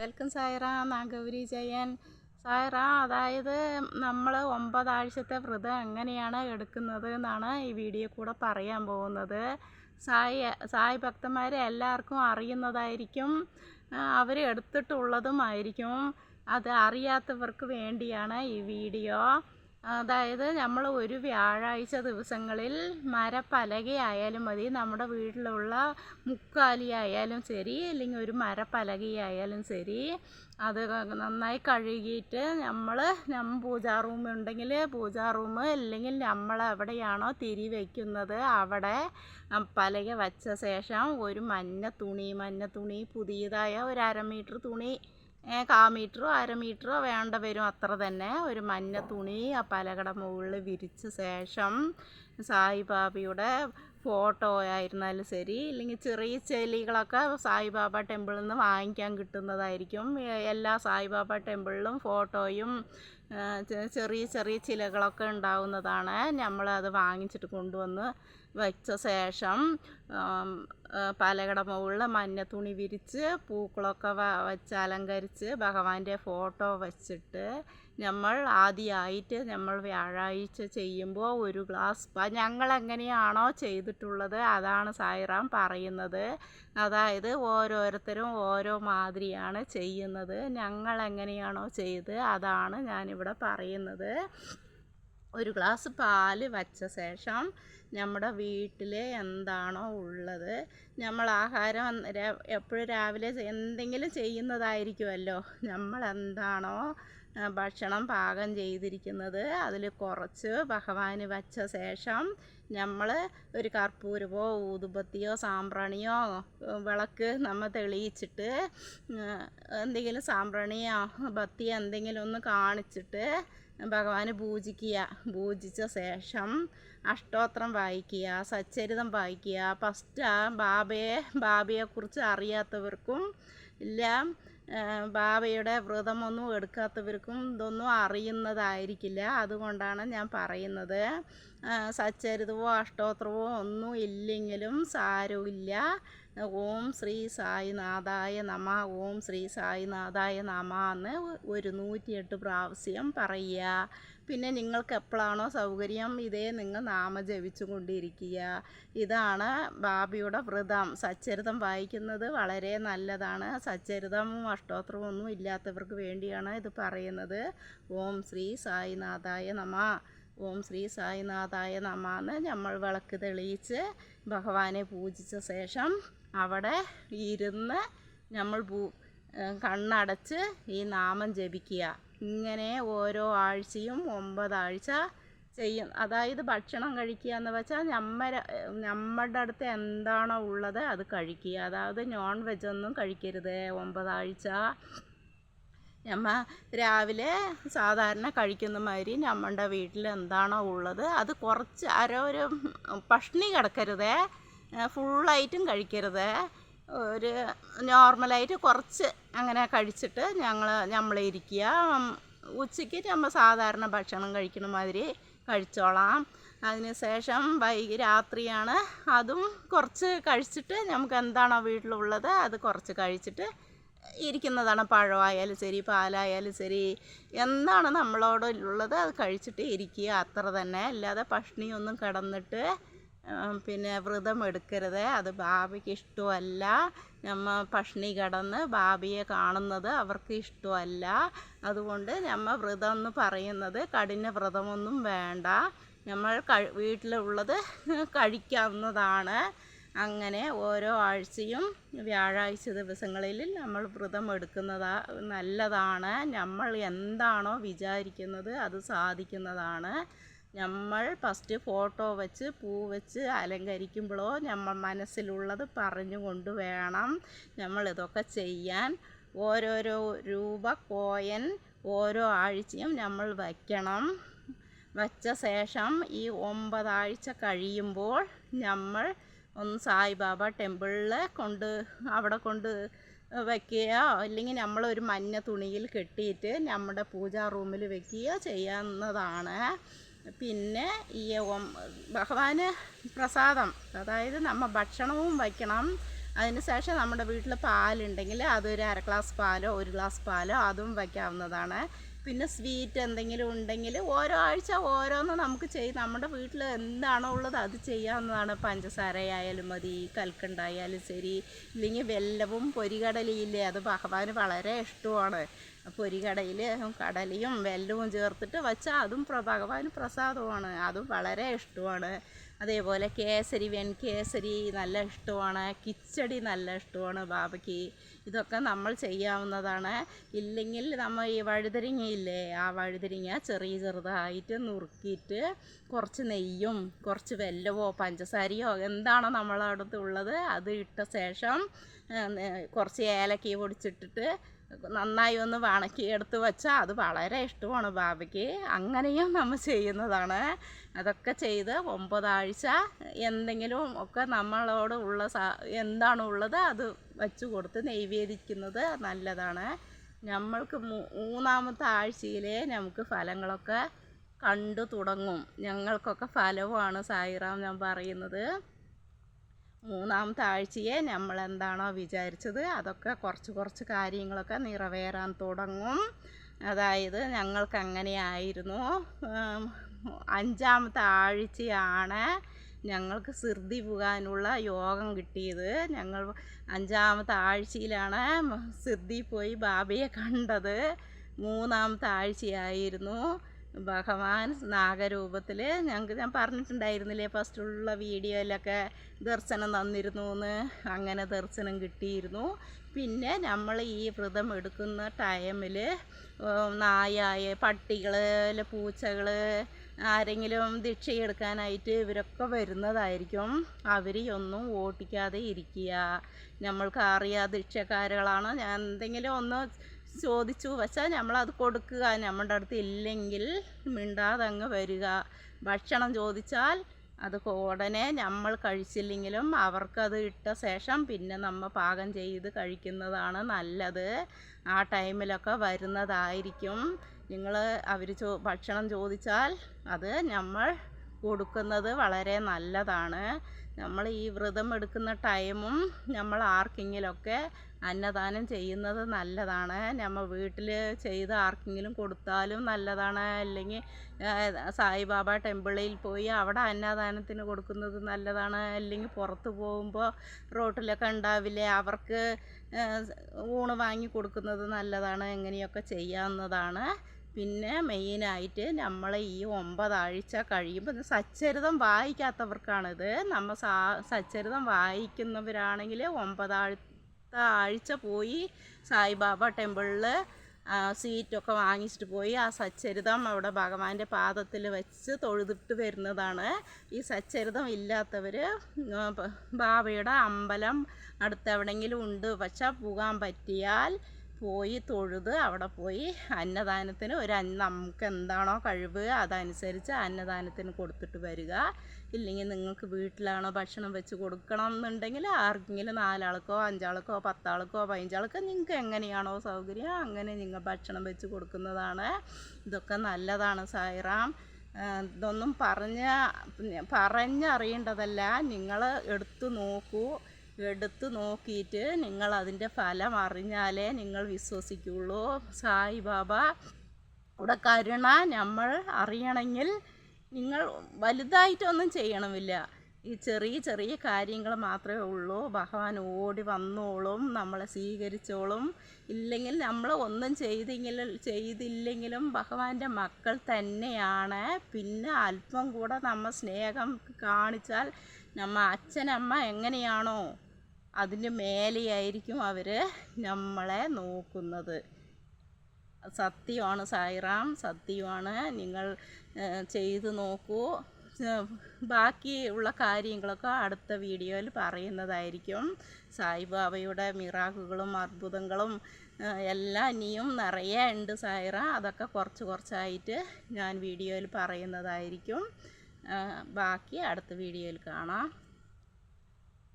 Welcome സായറ നാഗൗരി Jayan. സായറ അതായത് നമ്മൾ ഒമ്പതാഴ്ചത്തെ വ്രതം എങ്ങനെയാണ് എടുക്കുന്നത് എന്നാണ് ഈ വീഡിയോ കൂടെ പറയാൻ പോകുന്നത്. സായി സായി ഭക്തന്മാരെ എല്ലാവർക്കും അറിയുന്നതായിരിക്കും അവർ എടുത്തിട്ടുള്ളതുമായിരിക്കും. അത് അറിയാത്തവർക്ക് വേണ്ടിയാണ് ഈ വീഡിയോ. അതായത് നമ്മൾ ഒരു വ്യാഴാഴ്ച ദിവസങ്ങളിൽ മരപ്പലകയായാലും മതി. നമ്മുടെ വീട്ടിലുള്ള മുക്കാലി ആയാലും ശരി അല്ലെങ്കിൽ ഒരു മരപ്പലകയായാലും ശരി അത് നന്നായി കഴുകിയിട്ട് നമ്മൾ നമ്മ പൂജാ റൂം ഉണ്ടെങ്കിൽ പൂജാ റൂം അല്ലെങ്കിൽ നമ്മൾ എവിടെയാണോ തിരി വയ്ക്കുന്നത് അവിടെ പലക വച്ച ശേഷം ഒരു മഞ്ഞ തുണി മഞ്ഞ തുണി പുതിയതായ ഒരു അര മീറ്റർ തുണി കാ മീറ്ററോ അര മീറ്ററോ വേണ്ട വരും അത്ര തന്നെ. ഒരു മഞ്ഞ തുണി ആ പലകട മുകളിൽ വിരിച്ച ശേഷം സായിബാബയുടെ ഫോട്ടോ ആയിരുന്നാലും ശരി. ഇല്ലെങ്കിൽ ചെറിയ ചെലികളൊക്കെ സായിബാബ ടെമ്പിളിൽ നിന്ന് വാങ്ങിക്കാൻ കിട്ടുന്നതായിരിക്കും. എല്ലാ സായിബാബ ടെമ്പിളിലും ഫോട്ടോയും ചെറിയ ചെറിയ ചിലകളൊക്കെ ഉണ്ടാവുന്നതാണ്. നമ്മളത് വാങ്ങിച്ചിട്ട് കൊണ്ടുവന്ന് വെച്ച ശേഷം പലകട മുകളിൽ മഞ്ഞ തുണി വിരിച്ച് പൂക്കളൊക്കെ വെച്ച് അലങ്കരിച്ച് ഭഗവാന്റെ ഫോട്ടോ വെച്ചിട്ട് നമ്മൾ ആദ്യമായിട്ട് നമ്മൾ വ്യാഴാഴ്ച ചെയ്യുമ്പോൾ ഒരു ഗ്ലാസ് ഞങ്ങൾ എങ്ങനെയാണോ ചെയ്തിട്ടുള്ളത് അതാണ് സായിറാം പറയുന്നത്. അതായത് ഓരോരുത്തരും ഓരോ മാതിരിയാണ് ചെയ്യുന്നത്. ഞങ്ങൾ എങ്ങനെയാണോ ചെയ്ത് അതാണ് ഞാനിവിടെ പറയുന്നത്. ഒരു ഗ്ലാസ് പാൽ വച്ച ശേഷം നമ്മുടെ വീട്ടിൽ എന്താണോ ഉള്ളത് നമ്മൾ ആഹാരം എപ്പോഴും രാവിലെ എന്തെങ്കിലും ചെയ്യുന്നതായിരിക്കുമല്ലോ. നമ്മൾ എന്താണോ ഭക്ഷണം പാകം ചെയ്തിരിക്കുന്നത് അതിൽ കുറച്ച് ഭഗവാന് വച്ച ശേഷം നമ്മൾ ഒരു കർപ്പൂരമോ ഊതുപത്തിയോ സാമ്പ്രണിയോ വിളക്ക് നമ്മൾ തെളിയിച്ചിട്ട് എന്തെങ്കിലും സാമ്പ്രണിയോ ബത്തിയോ എന്തെങ്കിലും ഒന്ന് കാണിച്ചിട്ട് ഭഗവാന് പൂജിക്കുക. പൂജിച്ച ശേഷം അഷ്ടോത്രം വായിക്കുക സച്ചരിതം വായിക്കുക. ഫസ്റ്റ് ആ ബാബയെ ബാബയെക്കുറിച്ച് അറിയാത്തവർക്കും ഇല്ല ബാബയുടെ വ്രതമൊന്നും എടുക്കാത്തവർക്കും ഇതൊന്നും അറിയുന്നതായിരിക്കില്ല. അതുകൊണ്ടാണ് ഞാൻ പറയുന്നത്. സച്ചരിതവോ അഷ്ടോത്രവോ ഒന്നും ഇല്ലെങ്കിലും സാരമില്ല ഓം ശ്രീ സായിനാഥായ നമ ഓം ശ്രീ സായിനാഥായ നമ എന്ന് ഒരു നൂറ്റിയെട്ട് പ്രാവശ്യം പറയുക. പിന്നെ നിങ്ങൾക്ക് എപ്പോഴാണോ സൗകര്യം ഇതേ നിങ്ങൾ നാമ ജപിച്ചു കൊണ്ടിരിക്കുക. ഇതാണ് ബാബിയുടെ വ്രതം. സച്ചരിതം വായിക്കുന്നത് വളരെ നല്ലതാണ്. സച്ചരിതവും അഷ്ടോത്രവും ഒന്നും ഇല്ലാത്തവർക്ക് വേണ്ടിയാണ് ഇത് പറയുന്നത്. ഓം ശ്രീ സായിനാഥായ നമ ഓം ശ്രീ സായിനാഥായ നമ എന്ന് നമ്മൾ വിളക്ക് തെളിയിച്ച് ഭഗവാനെ പൂജിച്ച ശേഷം അവിടെ ഇരുന്ന് നമ്മൾ പൂ കണ്ണടച്ച് ഈ നാമം ജപിക്കുക. ഇങ്ങനെ ഓരോ ആഴ്ചയും ഒമ്പതാഴ്ച ചെയ്യും. അതായത് ഭക്ഷണം കഴിക്കുക എന്ന് വെച്ചാൽ നമ്മ നമ്മുടെ അടുത്ത് എന്താണോ ഉള്ളത് അത് കഴിക്കുക. അതായത് നോൺ വെജ് ഒന്നും കഴിക്കരുത്. ഒമ്പതാഴ്ച നമ്മ രാവിലെ സാധാരണ കഴിക്കുന്ന മാതിരി നമ്മളുടെ വീട്ടിൽ എന്താണോ ഉള്ളത് അത് കുറച്ച് അര ഒരു പഷ്ണി കിടക്കരുതേ ഫുള്ളായിട്ടും കഴിക്കരുത്. ഒരു നോർമലായിട്ട് കുറച്ച് അങ്ങനെ കഴിച്ചിട്ട് ഞങ്ങൾ നമ്മളിരിക്കുക ഉച്ചയ്ക്ക് നമ്മൾ സാധാരണ ഭക്ഷണം കഴിക്കുന്ന മാതിരി കഴിച്ചോളാം അതിനുശേഷം വൈകി രാത്രിയാണ് അതും കുറച്ച് കഴിച്ചിട്ട് നമുക്ക് എന്താണോ വീട്ടിലുള്ളത് അത് കുറച്ച് കഴിച്ചിട്ട് ഇരിക്കുന്നതാണ്. പഴമായാലും ശരി പാലായാലും ശരി. എന്താണ് നമ്മളോട് ഉള്ളത്? അത് കഴിച്ചിട്ട് ഇരിക്കുക. അത്ര തന്നെ. അല്ലാതെ പഷ്ണിയൊന്നും കടന്നിട്ട് പിന്നെ വ്രതം എടുക്കരുത്. അത് ബാബയ്ക്ക് ഇഷ്ടമല്ല. നമ്മ പഷ്ണി കടന്ന് ബാബിയെ കാണുന്നത് അവർക്ക് ഇഷ്ടമല്ല. അതുകൊണ്ട് നമ്മ വ്രതം എന്ന് പറയുന്നത് കഠിന വ്രതമൊന്നും വേണ്ട. നമ്മൾ വീട്ടിലുള്ളത് കഴിക്കാവുന്നതാണ്. അങ്ങനെ ഓരോ ആഴ്ചയും വ്യാഴാഴ്ച ദിവസങ്ങളിൽ നമ്മൾ വ്രതം എടുക്കുന്നതാ നല്ലതാണ്. നമ്മൾ എന്താണോ വിചാരിക്കുന്നത് അത് സാധിക്കുന്നതാണ്. നമ്മൾ ഫസ്റ്റ് ഫോട്ടോ വെച്ച് പൂ വെച്ച് അലങ്കരിക്കുമ്പോഴോ നമ്മൾ മനസ്സിലുള്ളത് പറഞ്ഞു കൊണ്ട് വേണം നമ്മൾ ഇതൊക്കെ ചെയ്യാൻ. ഓരോരോ രൂപ കോയൻ ഓരോ ആഴ്ചയും നമ്മൾ വയ്ക്കണം വച്ച ശേഷം ഈ ഒമ്പതാഴ്ച കഴിയുമ്പോൾ നമ്മൾ ഒന്ന് സായിബാബ ടെമ്പിളിൽ കൊണ്ട് അവിടെ കൊണ്ട് വയ്ക്കുകയോ അല്ലെങ്കിൽ നമ്മളൊരു മഞ്ഞ തുണിയിൽ കെട്ടിയിട്ട് നമ്മുടെ പൂജാ റൂമിൽ വെക്കുകയോ ചെയ്യാവുന്നതാണ്. പിന്നെ ഈ ഭഗവാന് പ്രസാദം അതായത് നമ്മൾ ഭക്ഷണവും വയ്ക്കണം. അതിന് ശേഷം നമ്മുടെ വീട്ടിൽ പാലുണ്ടെങ്കിൽ അതൊരു അര ഗ്ലാസ് പാലോ ഒരു ഗ്ലാസ് പാലോ അതും വയ്ക്കാവുന്നതാണ്. പിന്നെ സ്വീറ്റ് എന്തെങ്കിലും ഉണ്ടെങ്കിൽ ഓരോ ആഴ്ച ഓരോന്ന് നമുക്ക് ചെയ്ത് നമ്മുടെ വീട്ടിൽ എന്താണോ ഉള്ളത് അത് ചെയ്യാവുന്നതാണ്. പഞ്ചസാരയായാലും മതി കൽക്കണ്ടായാലും ശരി ഇല്ലെങ്കിൽ വെല്ലവും പൊരികടലയില്ലേ അത് ഭഗവാന് വളരെ ഇഷ്ടമാണ്. പൊരികടയിൽ കടലയും വെല്ലവും ചേർത്തിട്ട് വച്ചാൽ അതും ഭഗവാന് പ്രസാദമാണ് അതും വളരെ ഇഷ്ടമാണ്. അതേപോലെ കേസരി വെൺകേസരി നല്ല ഇഷ്ടമാണ് കിച്ചടി നല്ല ഇഷ്ടമാണ് ബാബയ്ക്ക്. ഇതൊക്കെ നമ്മൾ ചെയ്യാവുന്നതാണ്. ഇല്ലെങ്കിൽ നമ്മൾ ഈ വഴുതരിങ്ങയില്ലേ ആ വഴുതരിങ്ങ ചെറിയ ചെറുതായിട്ട് നുറുക്കിയിട്ട് കുറച്ച് നെയ്യും കുറച്ച് വെല്ലവോ പഞ്ചസാരയോ എന്താണോ നമ്മളടുത്തുള്ളത് അത് ഇട്ട ശേഷം കുറച്ച് ഏലക്ക പൊടിച്ചിട്ടിട്ട് നന്നായി ഒന്ന് വണക്കി എടുത്ത് വെച്ചാൽ അത് വളരെ ഇഷ്ടമാണ് ബാബയ്ക്ക്. അങ്ങനെയും നമ്മൾ ചെയ്യുന്നതാണ്. അതൊക്കെ ചെയ്ത് ഒമ്പതാഴ്ച എന്തെങ്കിലും ഒക്കെ നമ്മളോട് ഉള്ള എന്താണ് ഉള്ളത് അത് വെച്ച് കൊടുത്ത് നൈവേദിക്കുന്നത് നല്ലതാണ്. നമ്മൾക്ക് മൂന്നാമത്തെ ആഴ്ചയിലേ നമുക്ക് ഫലങ്ങളൊക്കെ കണ്ടു തുടങ്ങും. ഞങ്ങൾക്കൊക്കെ ഫലവുമാണ് സായിറാം ഞാൻ പറയുന്നത്. മൂന്നാമത്തെ ആഴ്ചയെ നമ്മൾ എന്താണോ വിചാരിച്ചത് അതൊക്കെ കുറച്ച് കുറച്ച് കാര്യങ്ങളൊക്കെ നിറവേറാൻ തുടങ്ങും. അതായത് ഞങ്ങൾക്ക് അങ്ങനെയായിരുന്നു അഞ്ചാമത്തെ ആഴ്ചയാണ് ഞങ്ങൾക്ക് സിർദി പോകാനുള്ള യോഗം കിട്ടിയത്. ഞങ്ങൾ അഞ്ചാമത്തെ ആഴ്ചയിലാണ് സിർദി പോയി ബാബയെ കണ്ടത്. മൂന്നാമത്തെ ആഴ്ചയായിരുന്നു ഭഗവാൻ നാഗരൂപത്തിൽ ഞങ്ങൾക്ക് ഞാൻ പറഞ്ഞിട്ടുണ്ടായിരുന്നില്ലേ ഫസ്റ്റുള്ള വീഡിയോയിലൊക്കെ ദർശനം തന്നിരുന്നു എന്ന് അങ്ങനെ ദർശനം കിട്ടിയിരുന്നു. പിന്നെ നമ്മൾ ഈ വ്രതം എടുക്കുന്ന ടൈമിൽ നായായ പട്ടികൾ പൂച്ചകൾ ആരെങ്കിലും ദീക്ഷയെടുക്കാനായിട്ട് ഇവരൊക്കെ വരുന്നതായിരിക്കും. അവർ ഒന്നും ഓട്ടിക്കാതെ ഇരിക്കുക. നമ്മൾക്ക് അറിയാതെ ദീക്ഷക്കാരുകളാണ്? ഞാൻ എന്തെങ്കിലും ഒന്ന് ചോദിച്ചു. വെച്ചാൽ നമ്മളത് കൊടുക്കുക. നമ്മുടെ അടുത്ത് ഇല്ലെങ്കിൽ മിണ്ടാതെ അങ്ങ് വരിക. ഭക്ഷണം ചോദിച്ചാൽ അത് ഉടനെ നമ്മൾ കഴിച്ചില്ലെങ്കിലും അവർക്കത് ഇട്ട ശേഷം പിന്നെ നമ്മൾ പാകം ചെയ്ത് കഴിക്കുന്നതാണ് നല്ലത്. ആ ടൈമിലൊക്കെ വരുന്നതായിരിക്കും. നിങ്ങൾ അവർ ചോ ഭക്ഷണം ചോദിച്ചാൽ അത് നമ്മൾ കൊടുക്കുന്നത് വളരെ നല്ലതാണ്. നമ്മൾ ഈ വ്രതം എടുക്കുന്ന ടൈമും നമ്മൾ ആർക്കെങ്കിലുമൊക്കെ അന്നദാനം ചെയ്യുന്നത് നല്ലതാണ്. നമ്മൾ വീട്ടിൽ ചെയ്ത് ആർക്കെങ്കിലും കൊടുത്താലും നല്ലതാണ്. അല്ലെങ്കിൽ സായിബാബ ടെമ്പിളിൽ പോയി അവിടെ അന്നദാനത്തിന് കൊടുക്കുന്നത് നല്ലതാണ്. അല്ലെങ്കിൽ പുറത്ത് പോകുമ്പോൾ റോട്ടിലൊക്കെ ഉണ്ടാവില്ലേ അവർക്ക് ഊണ് വാങ്ങി കൊടുക്കുന്നത് നല്ലതാണ്. എങ്ങനെയൊക്കെ ചെയ്യാവുന്നതാണ്. പിന്നെ മെയിനായിട്ട് നമ്മൾ ഈ ഒമ്പതാഴ്ച കഴിയുമ്പോൾ സച്ചരിതം വായിക്കാത്തവർക്കാണിത്. നമ്മൾ സച്ചരിതം വായിക്കുന്നവരാണെങ്കിൽ ഒമ്പതാഴ്ച ആഴ്ച പോയി സായിബാബ ടെമ്പിളിൽ സീറ്റൊക്കെ വാങ്ങിച്ചിട്ട് പോയി. ആ സച്ചരിതം അവിടെ ഭഗവാന്റെ പാദത്തിൽ വെച്ച് തൊഴുതിട്ട് വരുന്നതാണ്. ഈ സച്ചരിതം ഇല്ലാത്തവർ ബാബയുടെ അമ്പലം അടുത്ത് എവിടെയെങ്കിലും ഉണ്ട്. പക്ഷേ പോകാൻ പറ്റിയാൽ പോയി തൊഴുത് അവിടെ പോയി അന്നദാനത്തിന് ഒരു നമുക്ക് എന്താണോ കഴിവ് അതനുസരിച്ച് അന്നദാനത്തിന് കൊടുത്തിട്ട് വരിക. ഇല്ലെങ്കിൽ നിങ്ങൾക്ക് വീട്ടിലാണോ ഭക്ഷണം വെച്ച് കൊടുക്കണം എന്നുണ്ടെങ്കിൽ ആർക്കെങ്കിലും നാലാൾക്കോ അഞ്ചാൾക്കോ പത്താൾക്കോ പതിനഞ്ചാൾക്കോ നിങ്ങൾക്ക് എങ്ങനെയാണോ സൗകര്യം അങ്ങനെ നിങ്ങൾ ഭക്ഷണം വെച്ച് കൊടുക്കുന്നതാണ്. ഇതൊക്കെ നല്ലതാണ് സായിറാം. ഇതൊന്നും പറഞ്ഞ പറഞ്ഞറിയേണ്ടതല്ല. നിങ്ങൾ എടുത്തു നോക്കൂ. എടുത്തു നോക്കിയിട്ട് നിങ്ങൾ അതിന്റെ ഫലം അറിഞ്ഞാലേ നിങ്ങൾ വിശ്വസിക്കുള്ളൂ സായിബാബ ഇവിടെ കരുണ നമ്മൾ അറിയണമെങ്കിൽ നിങ്ങൾ വലുതായിട്ടൊന്നും ചെയ്യണമില്ല. ഈ ചെറിയ ചെറിയ കാര്യങ്ങൾ മാത്രമേ ഉള്ളൂ. ഭഗവാൻ ഓടി വന്നോളും നമ്മളെ സ്വീകരിച്ചോളും. ഇല്ലെങ്കിൽ നമ്മൾ ഒന്നും ചെയ്തെങ്കിലും ചെയ്തില്ലെങ്കിലും ഭഗവാന്റെ മക്കൾ തന്നെയാണ്. പിന്നെ അല്പം കൂടെ നമ്മൾ സ്നേഹം കാണിച്ചാൽ നമ്മ അച്ഛനമ്മ എങ്ങനെയാണോ അതിന്റെ മേലെയായിരിക്കും അവർ നമ്മളെ നോക്കുന്നത്. സത്യമാണ് സായിറാം സത്യമാണ്. നിങ്ങൾ ചെയ്തു നോക്കൂ. ഏഹ്, ബാക്കിയുള്ള കാര്യങ്ങളൊക്കെ അടുത്ത വീഡിയോയിൽ പറയുന്നതായിരിക്കും. സായിബാബയുടെ മിറാക്കുകളും അത്ഭുതങ്ങളും എല്ലാം ഇനിയും നിറയെ ഉണ്ട് സായിറ. അതൊക്കെ കുറച്ച് കുറച്ചായിട്ട് ഞാൻ വീഡിയോയിൽ പറയുന്നതായിരിക്കും. ബാക്കി അടുത്ത വീഡിയോയിൽ കാണാം.